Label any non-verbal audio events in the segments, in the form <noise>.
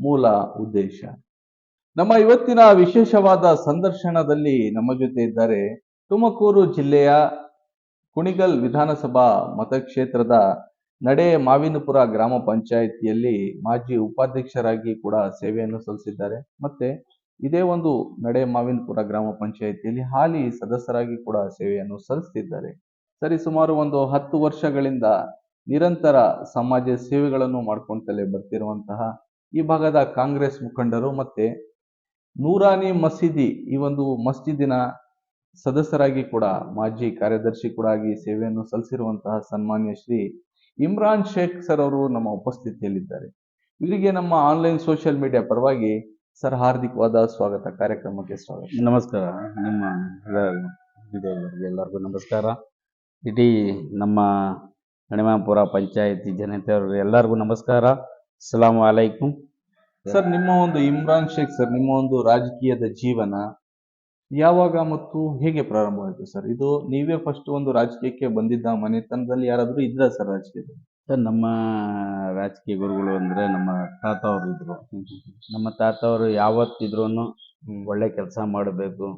ಮೂಲ ಉದ್ದೇಶ. ನಮ್ಮ ಇವತ್ತಿನ ವಿಶೇಷವಾದ ಸಂದರ್ಶನದಲ್ಲಿ ನಮ್ಮ ಜೊತೆ ಇದ್ದಾರೆ ತುಮಕೂರು ಜಿಲ್ಲೆಯ ಕುಣಿಗಲ್ ವಿಧಾನಸಭಾ ಮತಕ್ಷೇತ್ರದ ನಡೆ ಮಾವಿನಪುರ ಗ್ರಾಮ ಪಂಚಾಯಿತಿಯಲ್ಲಿ ಮಾಜಿ ಉಪಾಧ್ಯಕ್ಷರಾಗಿ ಕೂಡ ಸೇವೆಯನ್ನು ಸಲ್ಲಿಸಿದ್ದಾರೆ. ಮತ್ತೆ ಇದೇ ಒಂದು ನಡೆ ಮಾವಿನಪುರ ಗ್ರಾಮ ಪಂಚಾಯಿತಿಯಲ್ಲಿ ಹಾಲಿ ಸದಸ್ಯರಾಗಿ ಕೂಡ ಸೇವೆಯನ್ನು ಸಲ್ಲಿಸುತ್ತಿದ್ದಾರೆ ಸರಿ, ಸುಮಾರು ಒಂದು ಹತ್ತು ವರ್ಷಗಳಿಂದ ನಿರಂತರ ಸಮಾಜ ಸೇವೆಗಳನ್ನು ಮಾಡ್ಕೊಂತಲೇ ಬರ್ತಿರುವಂತಹ ಈ ಭಾಗದ ಕಾಂಗ್ರೆಸ್ ಮುಖಂಡರು ಮತ್ತೆ ನೂರಾನಿ ಮಸೀದಿ, ಈ ಒಂದು ಮಸ್ಜಿದಿನ ಸದಸ್ಯರಾಗಿ ಕೂಡ, ಮಾಜಿ ಕಾರ್ಯದರ್ಶಿ ಕೂಡ ಆಗಿ ಸೇವೆಯನ್ನು ಸಲ್ಲಿಸಿರುವಂತಹ ಸನ್ಮಾನ್ಯ ಶ್ರೀ ಇಮ್ರಾನ್ ಶೇಖ್ ಸರ್ ಅವರು ನಮ್ಮ ಉಪಸ್ಥಿತಿಯಲ್ಲಿದ್ದಾರೆ. ಇವರಿಗೆ ನಮ್ಮ ಆನ್ಲೈನ್ ಸೋಷಿಯಲ್ ಮೀಡಿಯಾ ಪರವಾಗಿ ಸರ್ ಹಾರ್ದಿಕವಾದ ಸ್ವಾಗತ, ಕಾರ್ಯಕ್ರಮಕ್ಕೆ ಸ್ವಾಗತ. ನಮಸ್ಕಾರ, ನಿಮ್ಮ ಎಲ್ಲರಿಗೂ ನಮಸ್ಕಾರ. ಇಡೀ ನಮ್ಮ ಹಣಿಮಾಪುರ ಪಂಚಾಯತಿ ಜನತೆಯವರು ಎಲ್ಲರಿಗೂ ನಮಸ್ಕಾರ. ಅಸ್ಸಲಾಂ ಅಲೈಕುಂ ಸರ್ ನಿಮ್ಮ ಒಂದು ಇಮ್ರಾನ್ ಶೇಖ್ ಸರ್ ನಿಮ್ಮ ಒಂದು ರಾಜಕೀಯದ ಜೀವನ ಯಾವಾಗ ಮತ್ತು ಹೇಗೆ ಪ್ರಾರಂಭವಾಯಿತು ಸರ್? ಇದು ನೀವೇ ಫಸ್ಟ್ ಒಂದು ರಾಜಕೀಯಕ್ಕೆ ಬಂದಿದ್ದ ಮನೆತನದಲ್ಲಿ ಯಾರಾದರೂ ಇದ್ರ ಸರ್ ರಾಜಕೀಯದಲ್ಲಿ? ಸರ್ ನಮ್ಮ ರಾಜಕೀಯ ಗುರುಗಳು ಅಂದರೆ ನಮ್ಮ ತಾತ ಅವರು ಇದ್ರು. ನಮ್ಮ ತಾತ ಅವರು ಯಾವತ್ತಿದ್ರು ಒಳ್ಳೆ ಕೆಲಸ ಮಾಡಬೇಕು.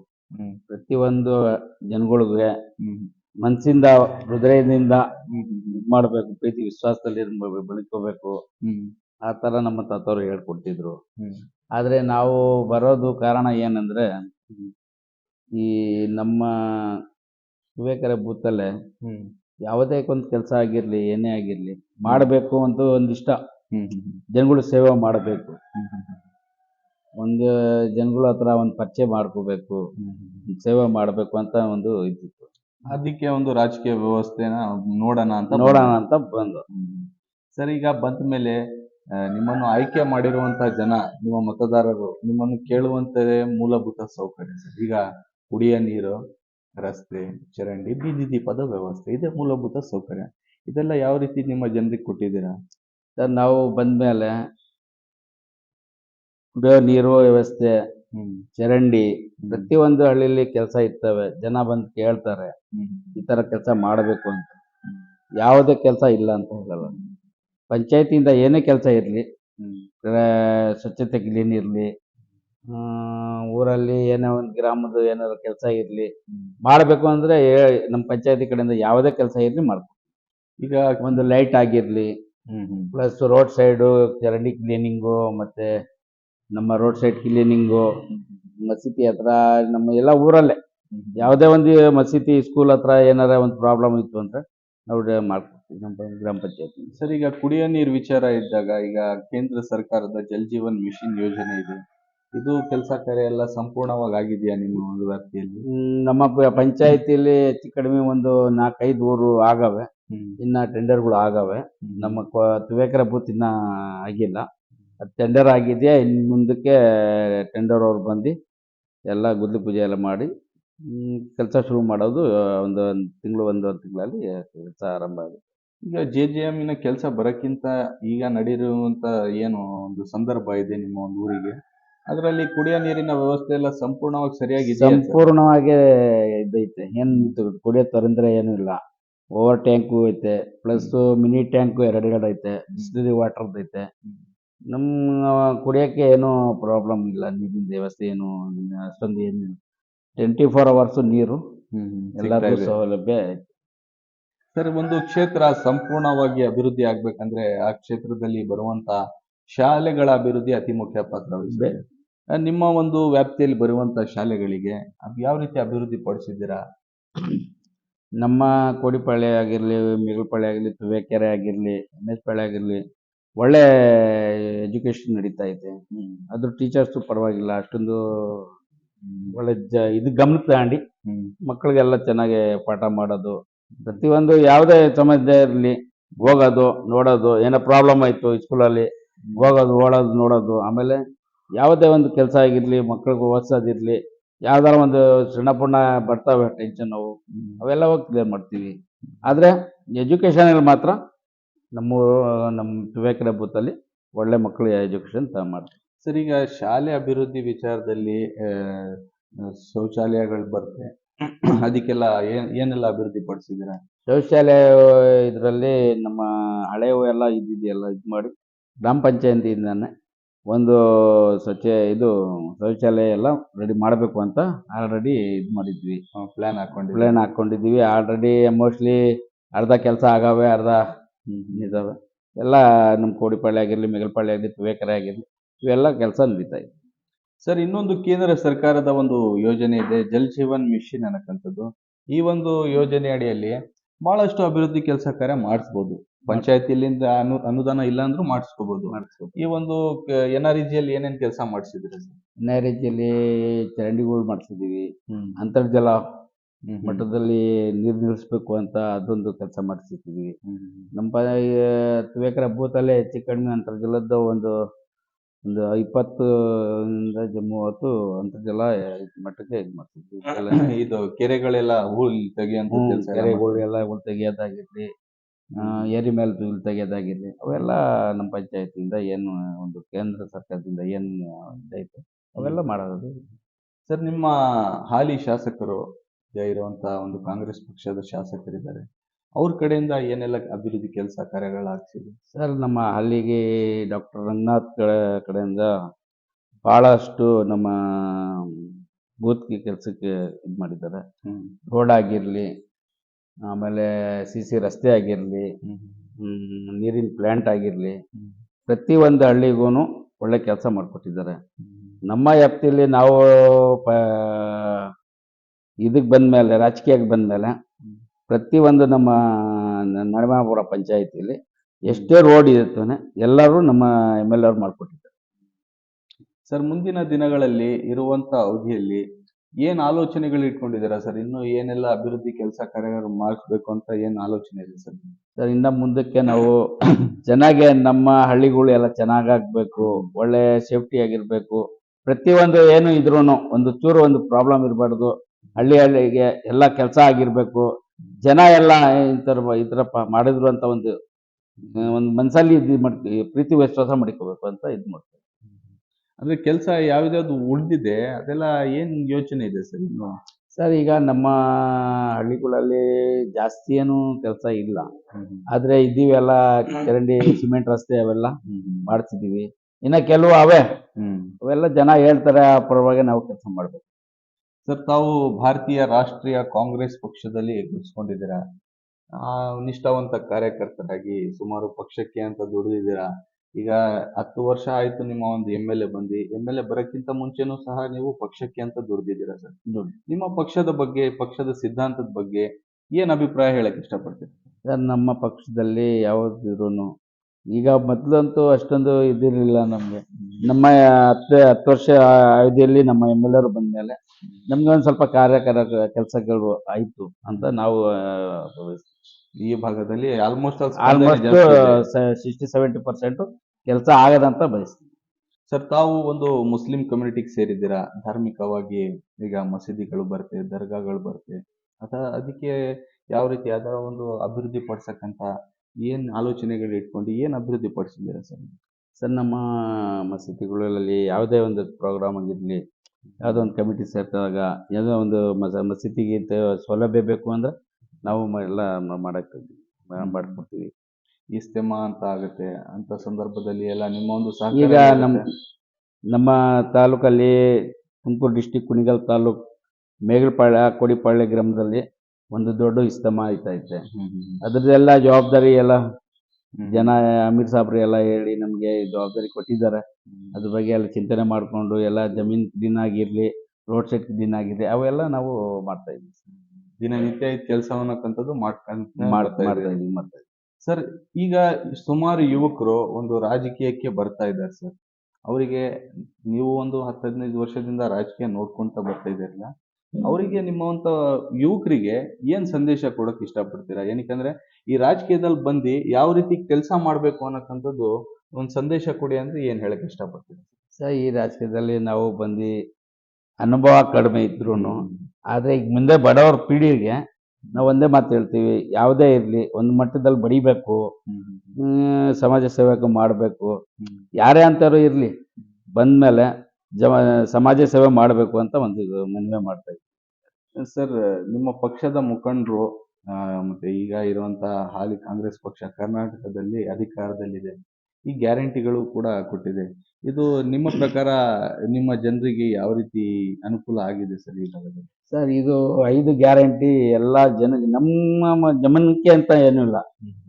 ಪ್ರತಿಯೊಂದು ಜನಗಳಿಗೆ ಮನಸ್ಸಿಂದ ಹೃದಯದಿಂದ ಇದ್ ಮಾಡಬೇಕು ಪ್ರೀತಿ ವಿಶ್ವಾಸದಲ್ಲಿ ಬೆಳ್ಕೋಬೇಕು. ಹ್ಮ್. ಆ ತರ ನಮ್ಮ ತಾತವ್ರು ಹೇಳ್ಕೊಡ್ತಿದ್ರು. ಆದ್ರೆ ನಾವು ಬರೋದು ಕಾರಣ ಏನಂದ್ರೆ ಈ ನಮ್ಮ ವಿವೇಕರ ಬೂತಲ್ಲೇ ಯಾವುದೇ ಒಂದು ಕೆಲಸ ಆಗಿರ್ಲಿ ಏನೇ ಆಗಿರ್ಲಿ ಮಾಡಬೇಕು ಅಂತ ಒಂದಿಷ್ಟ. ಜನಗಳು ಸೇವೆ ಮಾಡಬೇಕು. ಒಂದು ಜನಗಳ ಹತ್ರ ಒಂದು ಪರಿಚಯ ಮಾಡ್ಕೋಬೇಕು ಸೇವೆ ಮಾಡಬೇಕು ಅಂತ ಒಂದು ಇದ್ದಿತ್ತು. ಅದಕ್ಕೆ ಒಂದು ರಾಜಕೀಯ ವ್ಯವಸ್ಥೆನ ನೋಡೋಣ ಅಂತ ನೋಡೋಣ ಅಂತ ಬಂದು ಸರಿ ಈಗ ಬಂದ ಮೇಲೆ ನಿಮ್ಮನ್ನು ಆಯ್ಕೆ ಮಾಡಿರುವಂತಹ ಜನ ನಿಮ್ಮ ಮತದಾರರು ನಿಮ್ಮನ್ನು ಕೇಳುವಂತದೇ ಮೂಲಭೂತ ಸೌಕರ್ಯ ಸರ್. ಈಗ ಕುಡಿಯ ನೀರು ರಸ್ತೆ ಚರಂಡಿ ಬೀದಿ ದೀಪದ ವ್ಯವಸ್ಥೆ ಇದೆ ಮೂಲಭೂತ ಸೌಕರ್ಯ. ಇದೆಲ್ಲ ಯಾವ ರೀತಿ ನಿಮ್ಮ ಜನರಿಗೆ ಕೊಟ್ಟಿದ್ದೀರಾ? ಸರ್ ನಾವು ಬಂದ್ಮೇಲೆ ಕುಡಿಯೋ ನೀರು ವ್ಯವಸ್ಥೆ ಚರಂಡಿ ಪ್ರತಿಯೊಂದು ಹಳ್ಳಿಲಿ ಕೆಲಸ ಇರ್ತವೆ. ಜನ ಬಂದು ಕೇಳ್ತಾರೆ ಈ ತರ ಕೆಲಸ ಮಾಡಬೇಕು ಅಂತ. ಯಾವುದೇ ಕೆಲಸ ಇಲ್ಲ ಅಂತ ಹೇಳಲ್ಲ. ಪಂಚಾಯತಿಯಿಂದ ಏನೇ ಕೆಲಸ ಇರಲಿ ಸ್ವಚ್ಛತೆ ಕ್ಲೀನ್ ಇರಲಿ ಊರಲ್ಲಿ ಏನೋ ಒಂದು ಗ್ರಾಮದ ಏನಾದ್ರು ಕೆಲಸ ಇರಲಿ ಮಾಡಬೇಕು ಅಂದರೆ ನಮ್ಮ ಪಂಚಾಯತಿ ಕಡೆಯಿಂದ ಯಾವುದೇ ಕೆಲಸ ಇರಲಿ ಮಾಡ್ಬೋದು ಈಗ ಒಂದು ಲೈಟ್ ಆಗಿರಲಿ ಪ್ಲಸ್ ರೋಡ್ ಸೈಡು ಚರಂಡಿ ಕ್ಲೀನಿಂಗು ಮತ್ತು ನಮ್ಮ ರೋಡ್ ಸೈಡ್ ಕ್ಲೀನಿಂಗು ಮಸೀದಿ ಹತ್ರ ನಮ್ಮ ಎಲ್ಲ ಊರಲ್ಲೇ. ಯಾವುದೇ ಒಂದು ಮಸೀದಿ ಸ್ಕೂಲ್ ಹತ್ರ ಏನಾರ ಒಂದು ಪ್ರಾಬ್ಲಮ್ ಇತ್ತು ಅಂದರೆ ನಾವು ಡ- ನಮ್ಮ ಗ್ರಾಮ ಪಂಚಾಯತಿ ಸರ್ ಈಗ ಕುಡಿಯೋ ನೀರು ವಿಚಾರ ಇದ್ದಾಗ ಈಗ ಕೇಂದ್ರ ಸರ್ಕಾರದ ಜಲ್ ಜೀವನ್ ಮಿಷನ್ ಯೋಜನೆ ಇದೆ. ಇದು ಕೆಲಸ ಕಾರ್ಯ ಎಲ್ಲ ಸಂಪೂರ್ಣವಾಗಿ ಆಗಿದೆಯಾ ನಿಮ್ಮ ಒಂದು ವ್ಯಾಪ್ತಿಯಲ್ಲಿ? ಹ್ಮ್, ನಮ್ಮ ಪ- ಪಂಚಾಯತಿಲಿ ಹೆಚ್ಚು ಕಡಿಮೆ ಒಂದು ನಾಲ್ಕೈದು ಊರು ಆಗವೆ. ಇನ್ನ ಟೆಂಡರ್ಗಳು ಆಗವೆ. ನಮ್ಮ ಕ- ತುವೇಕರ ಬೂತ್ ಇನ್ನ ಆಗಿಲ್ಲ. ಟೆಂಡರ್ ಆಗಿದೆಯಾ ಇನ್ ಮುಂದಕ್ಕೆ ಟೆಂಡರ್ ಅವ್ರು ಬಂದು ಎಲ್ಲ ಗುದ್ದಲಿ ಪೂಜೆ ಎಲ್ಲ ಮಾಡಿ ಕೆಲಸ ಶುರು ಮಾಡೋದು ಆ, ಒಂದು ತಿಂಗಳು ಒಂದು ತಿಂಗಳಲ್ಲಿ ಕೆಲಸ ಆರಂಭ ಆಗುತ್ತೆ. ಈಗ ಜೆ ಜೆ ಎಮ್ಮಿನ ಕೆಲಸ ಬರೋಕ್ಕಿಂತ ಈಗ ನಡೆದಿರುವಂತ ಏನು ಒಂದು ಸಂದರ್ಭ ಇದೆ ನಿಮ್ಮ ಒಂದು ಊರಿಗೆ? ಅದರಲ್ಲಿ ಕುಡಿಯೋ ನೀರಿನ ವ್ಯವಸ್ಥೆ ಎಲ್ಲ ಸಂಪೂರ್ಣವಾಗಿ ಸರಿಯಾಗಿ ಸಂಪೂರ್ಣವಾಗಿ ಇದೈತೆ. ಏನು ಕುಡಿಯೋ ತೊಂದರೆ ಏನೂ ಇಲ್ಲ. ಓವರ್ ಟ್ಯಾಂಕು ಐತೆ ಪ್ಲಸ್ ಮಿನಿ ಟ್ಯಾಂಕು ಎರಡು ಎರಡು ಐತೆ ಬಿಸ್ಲರಿ ವಾಟರ್ದು ಐತೆ. ನಮ್ಮ ಕುಡಿಯೋಕ್ಕೆ ಏನೂ ಪ್ರಾಬ್ಲಮ್ ಇಲ್ಲ. ನೀರಿನ ವ್ಯವಸ್ಥೆ ಏನು ಅಷ್ಟೊಂದು ಏನು ಟ್ವೆಂಟಿ ಫೋರ್ ಅವರ್ಸು ನೀರು ಎಲ್ಲರಿಗೂ ಸೌಲಭ್ಯ ಐತೆ. ಸರ್ ಒಂದು ಕ್ಷೇತ್ರ ಸಂಪೂರ್ಣವಾಗಿ ಅಭಿವೃದ್ಧಿ ಆಗ್ಬೇಕಂದ್ರೆ ಆ ಕ್ಷೇತ್ರದಲ್ಲಿ ಬರುವಂತ ಶಾಲೆಗಳ ಅಭಿವೃದ್ಧಿ ಅತಿ ಮುಖ್ಯ ಪಾತ್ರ. ನಿಮ್ಮ ಒಂದು ವ್ಯಾಪ್ತಿಯಲ್ಲಿ ಬರುವಂತ ಶಾಲೆಗಳಿಗೆ ಅದ್ ಯಾವ ರೀತಿ ಅಭಿವೃದ್ಧಿ ಪಡಿಸಿದ್ದೀರಾ? ನಮ್ಮ ಕೋಡಿಪಾಳ್ಯ ಆಗಿರಲಿ ಮಿಗಲ್ಪಾಳ್ಯ ಆಗಿರಲಿ ತುವೇಕೆರೆ ಆಗಿರಲಿ ಎಂ ಎಸ್ ಪಾಳ್ಯ ಆಗಿರಲಿ ಒಳ್ಳೆ ಎಜುಕೇಶನ್ ನಡೀತಾ ಐತೆ ಅದ್ರ ಟೀಚರ್ಸು ಪರವಾಗಿಲ್ಲ ಅಷ್ಟೊಂದು ಒಳ್ಳೆ ಜ ಇದು ಗಮನ ತಗೊಂಡು ಮಕ್ಕಳಿಗೆಲ್ಲ ಚೆನ್ನಾಗಿ ಪಾಠ ಮಾಡೋದು ಪ್ರತಿಯೊಂದು ಯಾವುದೇ ಸಮಸ್ಯೆ ಇರಲಿ, ಹೋಗೋದು, ನೋಡೋದು, ಏನೋ ಪ್ರಾಬ್ಲಮ್ ಆಯಿತು ಸ್ಕೂಲಲ್ಲಿ ಹೋಗೋದು, ಓಡೋದು, ನೋಡೋದು, ಆಮೇಲೆ ಯಾವುದೇ ಒಂದು ಕೆಲಸ ಆಗಿರಲಿ ಮಕ್ಕಳಿಗೆ ಓದಿಸೋದಿರಲಿ ಯಾವ್ದಾರ ಒಂದು ಸಣ್ಣ ಪುಣ್ಣ ಬರ್ತಾವೆ ಟೆನ್ಷನ್ ಅವು ಅವೆಲ್ಲ ಹೋಗಿ ಕ್ಲಿಯರ್ ಮಾಡ್ತೀವಿ. ಆದರೆ ಎಜುಕೇಷನಲ್ಲಿ ಮಾತ್ರ ನಮ್ಮ ನಮ್ಮ ವಿವೇಕಡೆ ಬೂತಲ್ಲಿ ಒಳ್ಳೆ ಮಕ್ಕಳು ಎಜುಕೇಷನ್ ಮಾಡ್ತೀವಿ. ಸರ್, ಈಗ ಶಾಲೆ ಅಭಿವೃದ್ಧಿ ವಿಚಾರದಲ್ಲಿ ಶೌಚಾಲಯಗಳು ಬರುತ್ತೆ <clears throat> ಅದಕ್ಕೆಲ್ಲ ಏನ್ ಏನೆಲ್ಲ ಅಭಿವೃದ್ಧಿ ಪಡಿಸಿದ್ದೀರಾ ಶೌಚಾಲಯ ಇದರಲ್ಲಿ ನಮ್ಮ ಹಳೆಯವು ಎಲ್ಲ ಇದ್ದಿದೆಯಲ್ಲ ಇದು ಮಾಡಿ ಗ್ರಾಮ ಪಂಚಾಯತಿಯಿಂದಾನೆ ಒಂದು ಸ್ವಚ್ಛ ಇದು ಶೌಚಾಲಯ ಎಲ್ಲ ರೆಡಿ ಮಾಡಬೇಕು ಅಂತ ಆಲ್ರೆಡಿ ಇದು ಮಾಡಿದ್ವಿ. ಪ್ಲಾನ್ ಹಾಕೊಂಡಿದ್ದೀರಾ? ಪ್ಲಾನ್ ಹಾಕ್ಕೊಂಡಿದ್ದೀವಿ ಆಲ್ರೆಡಿ ಮೋಸ್ಟ್ಲಿ ಅರ್ಧ ಕೆಲಸ ಆಗವೆ ಅರ್ಧ ಇದಾವೆ. ಎಲ್ಲ ನಮ್ಮ ಕೋಡಿಪಾಳ್ಯ ಆಗಿರಲಿ ಮಿಗಲ್ಪಾಳ್ಯ ಆಗಲಿ ತುವೇಕೆರೆ ಆಗಿರಲಿ ಇವೆಲ್ಲ ಕೆಲಸ ನಡೀತಾ ಇದೆ. ಸರ್ ಇನ್ನೊಂದು ಕೇಂದ್ರ ಸರ್ಕಾರದ ಒಂದು ಯೋಜನೆ ಇದೆ ಜಲ್ ಜೀವನ್ ಮಿಷನ್ ಅನ್ನಕ್ಕಂಥದ್ದು. ಈ ಒಂದು ಯೋಜನೆ ಅಡಿಯಲ್ಲಿ ಬಹಳಷ್ಟು ಅಭಿವೃದ್ಧಿ ಕೆಲಸ ಕಾರ್ಯ ಮಾಡಿಸ್ಬೋದು. ಪಂಚಾಯತಿಲಿಂದ ಅನು ಅನುದಾನ ಇಲ್ಲ ಅಂದ್ರೂ ಮಾಡಿಸ್ಕೋಬಹುದು ಈ ಒಂದು ಎನ್ ಆರ್ ಜಿಯಲ್ಲಿ ಏನೇನ್ ಕೆಲಸ ಮಾಡಿಸಿದ್ರಿ ಎನ್ ಆರ್ ಜಿಯಲ್ಲಿ ಚರಂಡಿಗಳು ಮಾಡಿಸಿದೀವಿ ಅಂತರ್ಜಲ ಮಟ್ಟದಲ್ಲಿ ನೀರು ನಿಲ್ಲಿಸ್ಬೇಕು ಅಂತ ಅದೊಂದು ಕೆಲಸ ಮಾಡಿಸಿದ್ದೀವಿ. ನಮ್ಮ ತುವೇಕರ ಬೂತಲ್ಲೇ ಹೆಚ್ಚು ಕಡಿಮೆ ಅಂತರ್ಜಲದ ಒಂದು ಒಂದು ಇಪ್ಪತ್ತರಿಂದ ಜ- ಮೂವತ್ತು ಅಂತದೆಲ್ಲ ಇದ್ ಮಟ್ಟಕ್ಕೆ ಇದು ಮಾಡ್ತಿದ್ವಿ. ಇದು ಕೆರೆಗಳೆಲ್ಲ ಹೂಲ್ ತೆಗಿಯೋ ಕೆರೆಗಳೆಲ್ಲ ಹುಲ್ ತೆಗಿಯೋದಾಗಿರ್ಲಿ ಆ, ಏರಿ ಮೇಲೆ ಹುಲ್ ತೆಗಿಯೋದಾಗಿರ್ಲಿ ಅವೆಲ್ಲ ನಮ್ಮ ಪಂಚಾಯತಿಯಿಂದ ಏನು ಒಂದು ಕೇಂದ್ರ ಸರ್ಕಾರದಿಂದ ಏನು ಇದೈತೆ ಅವೆಲ್ಲ ಮಾಡೋದು. ಸರ್ ನಿಮ್ಮ ಹಾಲಿ ಶಾಸಕರು ಇರುವಂತಹ ಒಂದು ಕಾಂಗ್ರೆಸ್ ಪಕ್ಷದ ಶಾಸಕರಿದ್ದಾರೆ. ಅವ್ರ ಕಡೆಯಿಂದ ಏನೆಲ್ಲ ಅಭಿವೃದ್ಧಿ ಕೆಲಸ ಕಾರ್ಯಗಳಾಗ್ಸಿದೆ? ಸರ್ ನಮ್ಮ ಹಳ್ಳಿಗೆ ಡಾಕ್ಟರ್ ರಂಗನಾಥ್ ಕಡೆ ಕಡೆಯಿಂದ ಭಾಳಷ್ಟು ನಮ್ಮ ಬೂತ್ಗೆ ಕೆಲಸಕ್ಕೆ ಇದು ಮಾಡಿದ್ದಾರೆ. ರೋಡ್ ಆಗಿರಲಿ ಆಮೇಲೆ ಸಿ ಸಿ ರಸ್ತೆ ಆಗಿರಲಿ ನೀರಿನ ಪ್ಲ್ಯಾಂಟ್ ಆಗಿರಲಿ ಪ್ರತಿ ಪ್ರತಿಯೊಂದು ಹಳ್ಳಿಗೂ ಒಳ್ಳೆ ಕೆಲಸ ಮಾಡಿಕೊಟ್ಟಿದ್ದಾರೆ. ನಮ್ಮ ವ್ಯಾಪ್ತಿಯಲ್ಲಿ ನಾವು ಪ ಇದಕ್ಕೆ ಬಂದಮೇಲೆ ರಾಜಕೀಯಕ್ಕೆ ಬಂದಮೇಲೆ ಪ್ರತಿಯೊಂದು ನಮ್ಮ ನರಮಾಪುರ ನಡಮಾಪುರ ಪಂಚಾಯತಿಯಲ್ಲಿ ಎಷ್ಟೇ ರೋಡ್ ಇರುತ್ತಾನೆ ಎಲ್ಲರೂ ನಮ್ಮ ಎಂ ಎಲ್ ಅವ್ರು ಮಾಡಿಕೊಟ್ಟಿದ್ದಾರೆ. ಸರ್ ಮುಂದಿನ ದಿನಗಳಲ್ಲಿ ಇರುವಂತ ಅವಧಿಯಲ್ಲಿ ಏನು ಆಲೋಚನೆಗಳು ಇಟ್ಕೊಂಡಿದ್ದೀರಾ ಸರ್? ಇನ್ನು ಏನೆಲ್ಲ ಅಭಿವೃದ್ಧಿ ಕೆಲಸ ಕಾರ್ಯಗಳು ಮಾಡಿಸ್ಬೇಕು ಅಂತ ಏನು ಆಲೋಚನೆ ಇದೆ ಸರ್? ಸರ್ ಇನ್ನು ಮುಂದಕ್ಕೆ ನಾವು <clears throat> ಚೆನ್ನಾಗೆ ನಮ್ಮ ಹಳ್ಳಿಗಳು ಎಲ್ಲ ಚೆನ್ನಾಗಾಗಬೇಕು ಒಳ್ಳೆ ಸೇಫ್ಟಿ ಆಗಿರಬೇಕು ಪ್ರತಿಯೊಂದು ಏನು ಇದ್ರೂ ಒಂದು ಚೂರು ಒಂದು ಪ್ರಾಬ್ಲಮ್ ಇರಬಾರ್ದು ಹಳ್ಳಿ ಹಳ್ಳಿಗೆ ಎಲ್ಲ ಕೆಲಸ ಆಗಿರಬೇಕು ಜನ ಎಲ್ಲ ಈ ಥರ ಈ ಥರ ಪ- ಮಾಡಿದ್ರು ಅಂತ ಒಂದು ಒಂದು ಮನಸ್ಸಲ್ಲಿ ಇದು ಮಾಡಿ ಪ್ರೀತಿ ವಿಶ್ವಾಸ ಮಾಡ್ಕೋಬೇಕು ಅಂತ ಇದು ಮಾಡ್ತಾರೆ ಅಂದ್ರೆ ಕೆಲಸ ಯಾವ್ದಾವ್ದು ಉಳಿದಿದೆ ಅದೆಲ್ಲ ಏನ್ ಯೋಚನೆ ಇದೆ ಸರ್ ಇನ್ನು? ಸರ್ ಈಗ ನಮ್ಮ ಹಳ್ಳಿಗಳಲ್ಲಿ ಜಾಸ್ತಿ ಏನು ಕೆಲಸ ಇಲ್ಲ. ಆದರೆ ಇದ್ದೀವೆಲ್ಲ ಚರಂಡಿ ಸಿಮೆಂಟ್ ರಸ್ತೆ ಅವೆಲ್ಲ ಮಾಡ್ತಿದ್ದೀವಿ. ಇನ್ನು ಕೆಲವು ಅವೇ. ಅವೆಲ್ಲ ಜನ ಹೇಳ್ತಾರೆ ಆ ಪರವಾಗಿ ನಾವು ಕೆಲಸ ಮಾಡಬೇಕು. ಸರ್ ತಾವು ಭಾರತೀಯ ರಾಷ್ಟ್ರೀಯ ಕಾಂಗ್ರೆಸ್ ಪಕ್ಷದಲ್ಲಿ ಗುಡಿಸ್ಕೊಂಡಿದ್ದೀರಾ ಆ ನಿಷ್ಠಾವಂತ ಕಾರ್ಯಕರ್ತರಾಗಿ ಸುಮಾರು ಪಕ್ಷಕ್ಕೆ ಅಂತ ದುಡಿದಿದ್ದೀರಾ? ಈಗ ಹತ್ತು ವರ್ಷ ಆಯ್ತು ನಿಮ್ಮ ಒಂದು ಎಂ ಎಲ್ ಎ ಬಂದು ಎಂ ಎಲ್ ಎ ಬರೋಕ್ಕಿಂತ ಮುಂಚೆನೂ ಸಹ ನೀವು ಪಕ್ಷಕ್ಕೆ ಅಂತ ದುಡಿದಿದ್ದೀರಾ ಸರ್? ನಿಮ್ಮ ಪಕ್ಷದ ಬಗ್ಗೆ ಪಕ್ಷದ ಸಿದ್ಧಾಂತದ ಬಗ್ಗೆ ಏನ್ ಅಭಿಪ್ರಾಯ ಹೇಳಕ್ ಇಷ್ಟಪಡ್ತೀರಿ? ಸರ್ ನಮ್ಮ ಪಕ್ಷದಲ್ಲಿ ಯಾವ್ದಿದ್ರು ಈಗ ಮೊದಲಂತೂ ಅಷ್ಟೊಂದು ಇದಿರಲಿಲ್ಲ ನಮಗೆ. ನಮ್ಮ ಹತ್ತು ಹತ್ತು ವರ್ಷ ಅವಧಿಯಲ್ಲಿ ನಮ್ಮ ಎಂ ಎಲ್ ಎರು ಬಂದಮೇಲೆ ನಮ್ಗೆ ಒಂದು ಸ್ವಲ್ಪ ಕಾರ್ಯಕರ ಕೆಲಸಗಳು ಆಯಿತು ಅಂತ ನಾವು ಈ ಭಾಗದಲ್ಲಿ almost almost sixty seventy percent ಕೆಲಸ ಆಗದಂತ ಬಯಸ್ತೀವಿ. ಸರ್ ತಾವು ಒಂದು ಮುಸ್ಲಿಂ ಕಮ್ಯುನಿಟಿಗೆ ಸೇರಿದ್ದೀರಾ? ಧಾರ್ಮಿಕವಾಗಿ ಈಗ ಮಸೀದಿಗಳು ಬರುತ್ತೆ ದರ್ಗಾಗಳು ಬರುತ್ತೆ ಅಥವಾ ಅದಕ್ಕೆ ಯಾವ ರೀತಿ ಅದರ ಒಂದು ಅಭಿವೃದ್ಧಿ ಪಡಿಸಕ್ಕಂತ ಏನ್ ಆಲೋಚನೆಗಳು ಇಟ್ಕೊಂಡು ಏನು ಅಭಿವೃದ್ಧಿ ಪಡಿಸಿದ್ದೀರಾ ಸರ್? ಸರ್ ನಮ್ಮ ಮಸೀದಿಗಳಲ್ಲಿ ಯಾವುದೇ ಒಂದು ಪ್ರೋಗ್ರಾಮ್ ಆಗಿರಲಿ ಯಾವುದೋ ಒಂದು ಕಮಿಟಿ ಸೇರ್ತಾಗ ಯಾವುದೋ ಒಂದು ಮಸ ಮಸೀದಿಗೆ ಇಂಥ ಸೌಲಭ್ಯ ಬೇಕು ಅಂದರೆ ನಾವು ಮ- ಎಲ್ಲ ಮಾಡಕ್ಕೆ ಮಾಡ್ಕೊಡ್ತೀವಿ. ಇಸ್ತೆಮಾ ಅಂತ ಆಗುತ್ತೆ ಅಂತ ಸಂದರ್ಭದಲ್ಲಿ ಎಲ್ಲ ನಿಮ್ಮ ಒಂದು ಈಗ ಸಹಕಾರ ನಮ್ಮ ನಮ್ಮ ತಾಲೂಕಲ್ಲಿ ತುಮಕೂರು ಡಿಸ್ಟಿಕ್ ಕುಣಿಗಲ್ ತಾಲೂಕು ಮೇಗಲಪಾಳ್ಯ ಕೋಡಿಪಾಳ್ಯ ಗ್ರಾಮದಲ್ಲಿ ಒಂದು ದೊಡ್ಡ ಇಸ್ತಮ ಆಯ್ತೈತೆ. ಅದರದೆಲ್ಲ. ಅದ್ರದ್ದೆಲ್ಲ ಜವಾಬ್ದಾರಿ ಎಲ್ಲ ಜನ ಅಮೀರ್ ಸಾಬ್ರು ಎಲ್ಲ ಹೇಳಿ ನಮಗೆ ಜವಾಬ್ದಾರಿ ಕೊಟ್ಟಿದ್ದಾರೆ. ಅದ್ರ ಬಗ್ಗೆ ಎಲ್ಲ ಚಿಂತನೆ ಮಾಡಿಕೊಂಡು ಎಲ್ಲ ಜಮೀನ್ ಕ್ಲೀನ್ ಆಗಿರ್ಲಿ ರೋಡ್ ಸೈಡ್ ಕ್ಲೀನ್ ಆಗಿರ್ಲಿ ಅವೆಲ್ಲ ನಾವು ಮಾಡ್ತಾ ಇದ್ವಿ ದಿನನಿತ್ಯ ಕೆಲಸವನ್ನಕ್ಕಂಥದ್ದು ಮಾಡ್ಕೊಂಡು ಮಾಡ್ತಾ ಇದ್ದೀವಿ ಮಾಡ್ತಾ ಇದ್ದೀವಿ. ಸರ್ ಈಗ ಸುಮಾರು ಯುವಕರು ಒಂದು ರಾಜಕೀಯಕ್ಕೆ ಬರ್ತಾ ಇದ್ದಾರೆ ಸರ್. ಅವರಿಗೆ ನೀವು ಒಂದು ಹತ್ತು ಹದಿನೈದು ವರ್ಷದಿಂದ ರಾಜಕೀಯ ನೋಡ್ಕೊಂತ ಬರ್ತಾ ಇದ್ದೀರಲ್ಲ ಅವರಿಗೆ ನಿಮ್ಮಂತ ಯುವಕರಿಗೆ ಏನ್ ಸಂದೇಶ ಕೊಡಕ್ ಇಷ್ಟಪಡ್ತೀರಾ? ಏನಕ್ಕಂದ್ರೆ ಈ ರಾಜಕೀಯದಲ್ಲಿ ಬಂದು ಯಾವ ರೀತಿ ಕೆಲಸ ಮಾಡ್ಬೇಕು ಅನ್ನಕ್ಕಂಥದ್ದು ಒಂದು ಸಂದೇಶ ಕೊಡಿ ಅಂದ್ರೆ ಏನ್ ಹೇಳಕ್ ಇಷ್ಟಪಡ್ತೀರಾ? ಸರ್ ಈ ರಾಜಕೀಯದಲ್ಲಿ ನಾವು ಬಂದು ಅನುಭವ ಕಡಿಮೆ ಇದ್ರು ಆದರೆ ಈಗ ಮುಂದೆ ಬಡವರ ಪೀಳಿಗೆಗೆ ನಾವು ಒಂದೇ ಮಾತು ಹೇಳ್ತೀವಿ ಯಾವುದೇ ಇರಲಿ ಒಂದು ಮಟ್ಟದಲ್ಲಿ ಬಡಿಬೇಕು ಸಮಾಜ ಸೇವಕ ಮಾಡಬೇಕು ಯಾರೇ ಅಂತಾರು ಇರಲಿ ಬಂದ್ಮೇಲೆ ಜಮ ಸಮಾಜ ಸೇವೆ ಮಾಡಬೇಕು ಅಂತ ಒಂದು ಇದು ಮನವಿ ಮಾಡ್ತಾ ಇದ್ದೀನಿ ಸರ್ ನಿಮ್ಮ ಪಕ್ಷದ ಮುಖಂಡರು ಮತ್ತು ಈಗ ಇರುವಂಥ ಹಾಲಿ ಕಾಂಗ್ರೆಸ್ ಪಕ್ಷ ಕರ್ನಾಟಕದಲ್ಲಿ ಅಧಿಕಾರದಲ್ಲಿದೆ. ಈ ಗ್ಯಾರಂಟಿಗಳು ಕೂಡ ಕೊಟ್ಟಿದೆ. ಇದು ನಿಮ್ಮ ಪ್ರಕಾರ ನಿಮ್ಮ ಜನರಿಗೆ ಯಾವ ರೀತಿ ಅನುಕೂಲ ಆಗಿದೆ ಸರ್ ಈ ಭಾಗದಲ್ಲಿ? ಸರ್ ಇದು ಐದು ಗ್ಯಾರಂಟಿ ಎಲ್ಲ ಜನ ನಮ್ಮ ಜಮನಕ್ಕೆ ಅಂತ ಏನೂ ಇಲ್ಲ.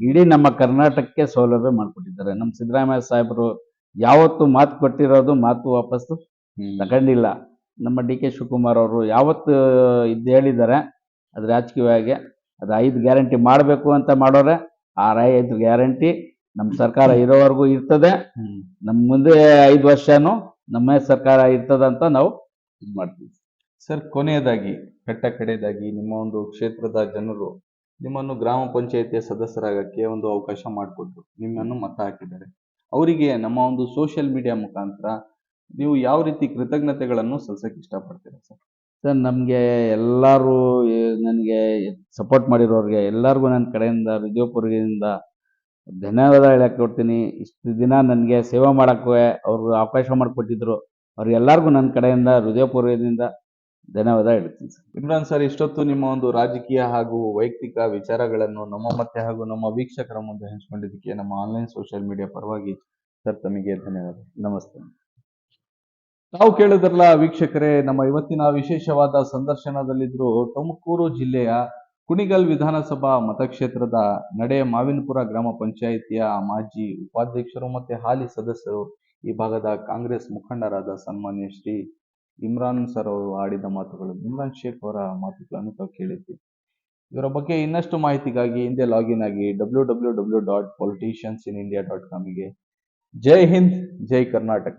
ಇಡೀ ನಮ್ಮ ಕರ್ನಾಟಕಕ್ಕೆ ಸೌಲಭ್ಯ ಮಾಡಿಕೊಟ್ಟಿದ್ದಾರೆ. ನಮ್ಮ ಸಿದ್ದರಾಮಯ್ಯ ಸಾಹೇಬರು ಯಾವತ್ತು ಮಾತು ಕೊಟ್ಟಿರೋದು ಮಾತು ವಾಪಸ್ಸು ತಗೊಂಡಿಲ್ಲ. ನಮ್ಮ ಡಿ ಕೆ ಶಿವಕುಮಾರ್ ಅವರು ಯಾವತ್ತು ಇದು ಹೇಳಿದ್ದಾರೆ ಅದು ರಾಜಕೀಯವಾಗಿ ಅದು ಐದು ಗ್ಯಾರಂಟಿ ಮಾಡಬೇಕು ಅಂತ ಮಾಡೋರೆ ಆ ಐದು ಗ್ಯಾರಂಟಿ ನಮ್ಮ ಸರ್ಕಾರ ಇರೋವರೆಗೂ ಇರ್ತದೆ. ನಮ್ಮ ಮುಂದೆ ಐದು ವರ್ಷನೂ ನಮ್ಮ ಸರ್ಕಾರ ಇರ್ತದೆ ಅಂತ ನಾವು ಇದು ಮಾಡ್ತೀವಿ. ಸರ್ ಕೊನೆಯದಾಗಿ ಕಟ್ಟ ಕಡೆಯದಾಗಿ ನಿಮ್ಮ ಒಂದು ಕ್ಷೇತ್ರದ ಜನರು ನಿಮ್ಮನ್ನು ಗ್ರಾಮ ಪಂಚಾಯಿತಿಯ ಸದಸ್ಯರಾಗಕ್ಕೆ ಒಂದು ಅವಕಾಶ ಮಾಡಿಕೊಟ್ರು. ನಿಮ್ಮನ್ನು ಮತ ಹಾಕಿದ್ದಾರೆ. ಅವರಿಗೆ ನಮ್ಮ ಒಂದು ಸೋಷಿಯಲ್ ಮೀಡಿಯಾ ಮುಖಾಂತರ ನೀವು ಯಾವ ರೀತಿ ಕೃತಜ್ಞತೆಗಳನ್ನು ಸಲ್ಸಕ್ಕೆ ಇಷ್ಟಪಡ್ತೀರಾ ಸರ್? ಸರ್ ನಮಗೆ ಎಲ್ಲರೂ ನನಗೆ ಸಪೋರ್ಟ್ ಮಾಡಿರೋರಿಗೆ ಎಲ್ಲರಿಗೂ ನನ್ನ ಕಡೆಯಿಂದ ವಿಜಯಪುರದಿಂದ ಧನ್ಯವಾದ ಹೇಳಕ್ಕೆ ಕೊಡ್ತೀನಿ ಇಷ್ಟು ದಿನ ನನಗೆ ಸೇವೆ ಮಾಡೋಕ್ಕೆ ಅವರು ಅವಕಾಶ ಮಾಡಿಕೊಟ್ಟಿದ್ರು. ಅವ್ರಿಗೆಲ್ಲರಿಗೂ ನನ್ನ ಕಡೆಯಿಂದ ಹೃದಯಪೂರ್ವದಿಂದ ಧನ್ಯವಾದ ಹೇಳ್ತೀನಿ ಸರ್. ಇಮ್ರಾನ್ ಸರ್ ಇಷ್ಟೊತ್ತು ನಿಮ್ಮ ಒಂದು ರಾಜಕೀಯ ಹಾಗೂ ವೈಯಕ್ತಿಕ ವಿಚಾರಗಳನ್ನು ನಮ್ಮ ಮತ್ತೆ ಹಾಗೂ ನಮ್ಮ ವೀಕ್ಷಕರ ಮುಂದೆ ಹಂಚಿಕೊಂಡಿದ್ದಕ್ಕೆ ನಮ್ಮ ಆನ್ಲೈನ್ ಸೋಷಿಯಲ್ ಮೀಡಿಯಾ ಪರವಾಗಿ ಸರ್ ತಮಗೆ ಧನ್ಯವಾದ. ನಮಸ್ತೆ. ತಾವು ಕೇಳಿದ್ರಲ್ಲ ವೀಕ್ಷಕರೇ, ನಮ್ಮ ಇವತ್ತಿನ ವಿಶೇಷವಾದ ಸಂದರ್ಶನದಲ್ಲಿದ್ರು ತುಮಕೂರು ಜಿಲ್ಲೆಯ ಕುಣಿಗಲ್ ವಿಧಾನಸಭಾ ಮತಕ್ಷೇತ್ರದ ನಡೆ ಮಾವಿನಪುರ ಗ್ರಾಮ ಪಂಚಾಯಿತಿಯ ಮಾಜಿ ಉಪಾಧ್ಯಕ್ಷರು ಮತ್ತೆ ಹಾಲಿ ಸದಸ್ಯರು ಈ ಭಾಗದ ಕಾಂಗ್ರೆಸ್ ಮುಖಂಡರಾದ ಸನ್ಮಾನ್ಯ ಶ್ರೀ ಇಮ್ರಾನ್ ಸರ್ ಅವರು ಆಡಿದ ಮಾತುಗಳು. ಇಮ್ರಾನ್ ಶೇಖ್ ಅವರ ಮಾತುಗಳನ್ನು ತಾವು ಕೇಳಿದ್ವಿ. ಇವರ ಬಗ್ಗೆ ಇನ್ನಷ್ಟು ಮಾಹಿತಿಗಾಗಿ ಹಿಂದೆ ಲಾಗಿನ್ ಆಗಿ W W W dot politicians in India dot ಕಾಮಿಗೆ ಜೈ ಹಿಂದ್, ಜೈ ಕರ್ನಾಟಕ.